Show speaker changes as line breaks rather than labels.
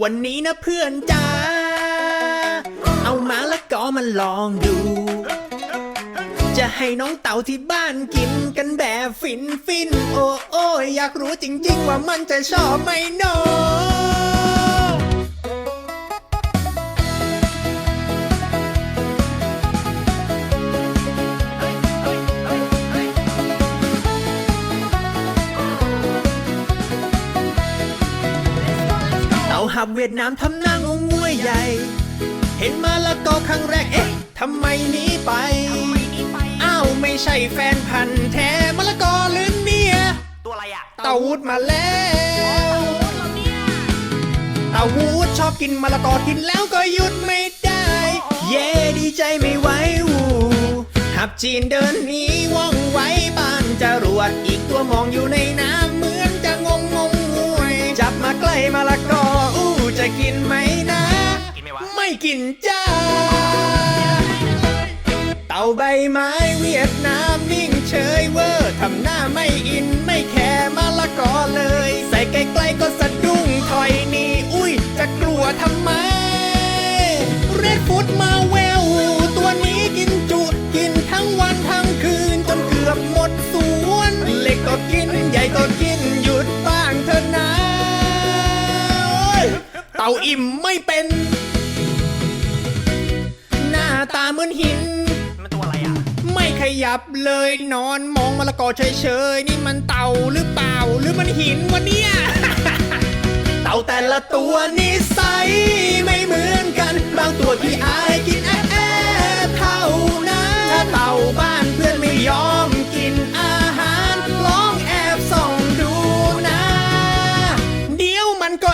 วันนี้นะเพื่อนจ้า เอามาแล้วก็มาลองดู จะให้น้องเต่าที่บ้านกินกันแบบฟินฟินโอ้โอ้ยอยากรู้จริงๆ ว่ามันจะชอบไหมเนอง หับเวียดนามทำหน้างงงวยใหญ่ เห็นมาละก็ครั้งแรก เอ๊ะทำไมหนี้ไป อ้าวไม่ใช่แฟนพันธ์แท้มะละกอหรือเนี่ย
ตัวอะไรอะ
เต่าวูดมาแล้วเต่าวูดชอบกินมะละกอกินแล้วก็หยุดไม่ได้ เย่ดีใจไม่ไหววูหับจีนเดินหนีว่องไว้บ้านจรวดอีกตัวมองอยู่ในน้ำเหมือนจะงงงงงวยจับมาใกล้มะละก กินจ้า เต่าใบไม้เวียดนามนิ่งเฉยเวอร์ทำหน้าไม่อินไม่แคร์มะละกอเลย ใส่ใกล้ๆก็สะดุ้งถอยหนีอุ้ย จะกลัวทำไม เรดฟุตมาแววตัวนี้กินจุ กินทั้งวันทั้งคืน จนเกือบหมดสวน เล็กก็กินใหญ่ก็กินหยุดบ้างเถอะนะโอ้ยเต่าอิ่มไม่เป็น มือนหิน
มันตัวอะไรอะ
ไม่ขยับเลยนอนมองมะละกอเฉยๆนี่มันเต่าหรือเปล่าหรือมันหินวะเนี่ย เต่าแต่ละตัวนิสัยไม่เหมือนกัน บางตัวที่อายกินแอะแอเท่านั้นถ้าเต่าบ้านเพื่อนไม่ยอมกินอาหารลองแอบส่องดูนะ เดี๋ยวมันก็